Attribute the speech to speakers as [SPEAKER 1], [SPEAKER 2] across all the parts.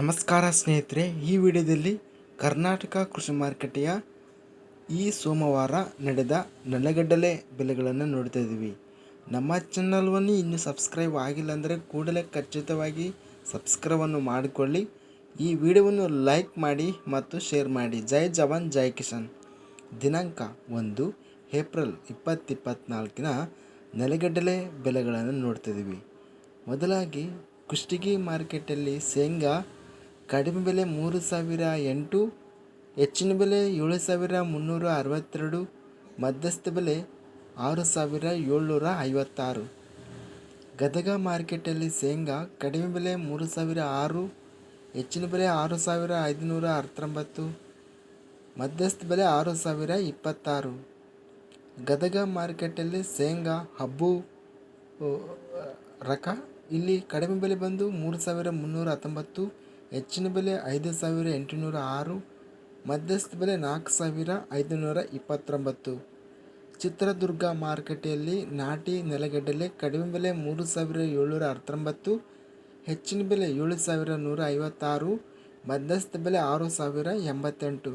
[SPEAKER 1] ನಮಸ್ಕಾರ ಸ್ನೇಹಿತರೆ, ಈ ವಿಡಿಯೋದಲ್ಲಿ ಕರ್ನಾಟಕ ಕೃಷಿ ಮಾರುಕಟ್ಟೆಯ ಈ ಸೋಮವಾರ ನಡೆದ ನೆಲಗಡ್ಡಲೆ ಬೆಲೆಗಳನ್ನು ನೋಡ್ತಾ ಇದ್ದೀವಿ. ನಮ್ಮ ಚಾನಲ್ವನ್ನು ಇನ್ನೂ ಸಬ್ಸ್ಕ್ರೈಬ್ ಆಗಿಲ್ಲ ಅಂದರೆ ಕೂಡಲೇ ಖಚಿತವಾಗಿ ಸಬ್ಸ್ಕ್ರೈಬನ್ನು ಮಾಡಿಕೊಳ್ಳಿ. ಈ ವಿಡಿಯೋವನ್ನು ಲೈಕ್ ಮಾಡಿ ಮತ್ತು ಶೇರ್ ಮಾಡಿ. ಜೈ ಜವಾನ್, ಜೈ ಕಿಶನ್ ದಿನಾಂಕ ಒಂದು, ಏಪ್ರಿಲ್ ಇಪ್ಪತ್ತಿಪ್ಪತ್ನಾಲ್ಕಿನ ನೆಲಗಡ್ಡಲೆ ಬೆಲೆಗಳನ್ನು ನೋಡ್ತಿದ್ದೀವಿ ಮೊದಲಾಗಿ ಕುಷ್ಟಗಿ ಮಾರ್ಕೆಟಲ್ಲಿ ಶೇಂಗಾ ಕಡಿಮೆ ಬೆಲೆ ಮೂರು ಸಾವಿರ ಎಂಟು, ಹೆಚ್ಚಿನ ಬೆಲೆ ಏಳು ಸಾವಿರ ಮುನ್ನೂರ ಅರವತ್ತೆರಡು, ಮಧ್ಯಸ್ಥ ಬೆಲೆ ಆರು ಸಾವಿರ ಏಳ್ನೂರ ಐವತ್ತಾರು. ಗದಗ ಮಾರ್ಕೆಟಲ್ಲಿ ಶೇಂಗಾ ಕಡಿಮೆ ಬೆಲೆ ಮೂರು ಸಾವಿರ ಆರು, ಹೆಚ್ಚಿನ ಬೆಲೆ ಆರು ಸಾವಿರ ಐದುನೂರ ಹತ್ತೊಂಬತ್ತು ಮಧ್ಯಸ್ಥ ಬೆಲೆ ಆರು ಸಾವಿರ ಇಪ್ಪತ್ತಾರು. ಗದಗ ಮಾರ್ಕೆಟಲ್ಲಿ ಶೇಂಗಾ ಹಬ್ಬು ರಕ ಇಲ್ಲಿ ಕಡಿಮೆ ಬೆಲೆ ಬಂದು ಮೂರು ಸಾವಿರ ಮುನ್ನೂರ ಹತ್ತೊಂಬತ್ತು ಹೆಚ್ಚಿನ ಬೆಲೆ ಐದು ಸಾವಿರ ಎಂಟುನೂರ ಆರು, ಮಧ್ಯಸ್ಥ ಬೆಲೆ ನಾಲ್ಕು ಸಾವಿರ ಐದುನೂರ ಇಪ್ಪತ್ತೊಂಬತ್ತು. ಚಿತ್ರದುರ್ಗ ಮಾರುಕಟ್ಟೆಯಲ್ಲಿ ನಾಟಿ ನೆಲಗಡಲೆ ಕಡಿಮೆ ಬೆಲೆ ಮೂರು ಸಾವಿರ ಏಳ್ನೂರ ಹತ್ತೊಂಬತ್ತು ಹೆಚ್ಚಿನ ಬೆಲೆ ಏಳು ಸಾವಿರ ನೂರ ಐವತ್ತಾರು, ಮಧ್ಯಸ್ಥ ಬೆಲೆ ಆರು ಸಾವಿರ ಎಂಬತ್ತೆಂಟು.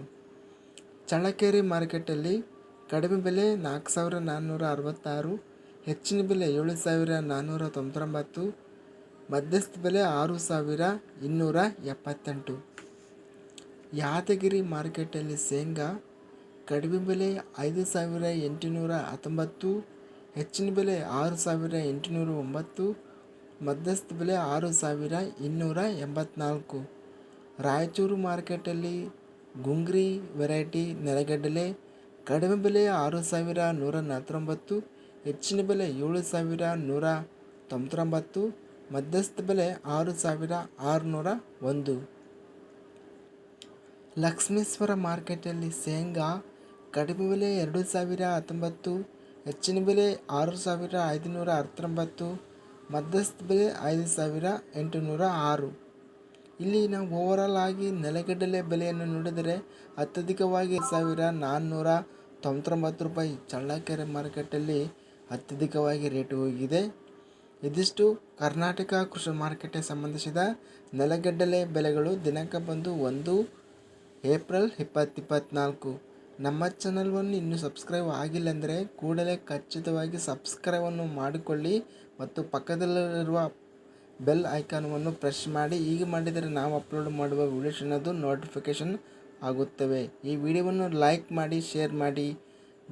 [SPEAKER 1] ಚಳ್ಳಕೆರೆ ಮಾರುಕಟ್ಟೆಯಲ್ಲಿ ಕಡಿಮೆ ಬೆಲೆ ನಾಲ್ಕು ಸಾವಿರ ನಾನ್ನೂರ ಅರವತ್ತಾರು, ಹೆಚ್ಚಿನ ಬೆಲೆ ಏಳು ಸಾವಿರ ನಾನ್ನೂರ ತೊಂಬತ್ತೊಂಬತ್ತು ಮಧ್ಯಸ್ಥ ಬೆಲೆ ಆರು ಸಾವಿರ ಇನ್ನೂರ ಎಪ್ಪತ್ತೆಂಟು. ಯಾದಗಿರಿ ಮಾರ್ಕೆಟಲ್ಲಿ ಶೇಂಗಾ ಕಡಿಮೆ ಬೆಲೆ ಐದು ಸಾವಿರ ಎಂಟುನೂರ ಹತ್ತೊಂಬತ್ತು, ಹೆಚ್ಚಿನ ಬೆಲೆ ಆರು ಸಾವಿರ ಎಂಟುನೂರ ಒಂಬತ್ತು ಮಧ್ಯಸ್ಥ ಬೆಲೆ ಆರು ಸಾವಿರ ಇನ್ನೂರ ಎಂಬತ್ನಾಲ್ಕು. ರಾಯಚೂರು ಮಾರ್ಕೆಟಲ್ಲಿ ಗುಂಗ್ರಿ ವೆರೈಟಿ ನೆಲಗಡಲೆ ಕಡಿಮೆ ಬೆಲೆ ಆರು ಸಾವಿರ ನೂರ ನಲವತ್ತೊಂಬತ್ತು, ಹೆಚ್ಚಿನ ಬೆಲೆ ಏಳು ಸಾವಿರ ನೂರ ತೊಂಬತ್ತೊಂಬತ್ತು ಮಧ್ಯಸ್ಥ ಬೆಲೆ ಆರು ಸಾವಿರ ಆರುನೂರ ಒಂದು. ಲಕ್ಷ್ಮೇಶ್ವರ ಮಾರ್ಕೆಟಲ್ಲಿ ಶೇಂಗಾ ಕಡಿಮೆ ಬೆಲೆ ಎರಡು ಸಾವಿರ ಹತ್ತೊಂಬತ್ತು, ಹೆಚ್ಚಿನ ಬೆಲೆ ಆರು ಸಾವಿರ ಐದುನೂರ ಹತ್ತೊಂಬತ್ತು, ಮಧ್ಯಸ್ಥ ಬೆಲೆ ಐದು ಸಾವಿರ ಎಂಟುನೂರ ಆರು. ಇಲ್ಲಿ ನಾವು ಓವರಾಲ್ ಆಗಿ ನೆಲಗಡಲೆ ಬೆಲೆಯನ್ನು ನೋಡಿದರೆ ಅತ್ಯಧಿಕವಾಗಿ ಸಾವಿರ ನಾನ್ನೂರ ತೊಂಬತ್ತೊಂಬತ್ತು ರೂಪಾಯಿ ಚಳ್ಳಕೆರೆ ಮಾರ್ಕೆಟಲ್ಲಿ ಅತ್ಯಧಿಕವಾಗಿ ರೇಟ್ ಹೋಗಿದೆ. ಇದಿಷ್ಟು ಕರ್ನಾಟಕ ಕೃಷಿ ಮಾರುಕಟ್ಟೆ ಸಂಬಂಧಿಸಿದ ನೆಲಗಡಲೆ ಬೆಲೆಗಳು ದಿನಾಂಕ ಬಂದು ಒಂದು ಏಪ್ರಿಲ್ ಇಪ್ಪತ್ತಿಪ್ಪತ್ನಾಲ್ಕು ನಮ್ಮ ಚಾನಲ್ವನ್ನು ಇನ್ನೂ ಸಬ್ಸ್ಕ್ರೈಬ್ ಆಗಿಲ್ಲ ಅಂದರೆ ಕೂಡಲೇ ಖಚಿತವಾಗಿ ಸಬ್ಸ್ಕ್ರೈಬನ್ನು ಮಾಡಿಕೊಳ್ಳಿ ಮತ್ತು ಪಕ್ಕದಲ್ಲಿರುವ ಬೆಲ್ ಐಕಾನವನ್ನು ಪ್ರೆಸ್ ಮಾಡಿ. ಈಗ ಮಾಡಿದರೆ ನಾವು ಅಪ್ಲೋಡ್ ಮಾಡುವ ವಿಡಿಯೋಸ್ ಅನ್ನೋದು ನೋಟಿಫಿಕೇಷನ್ ಆಗುತ್ತವೆ. ಈ ವಿಡಿಯೋವನ್ನು ಲೈಕ್ ಮಾಡಿ, ಶೇರ್ ಮಾಡಿ.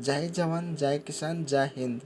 [SPEAKER 1] ಜೈ ಜವಾನ್, ಜೈ ಕಿಸಾನ್, ಜೈ ಹಿಂದ್.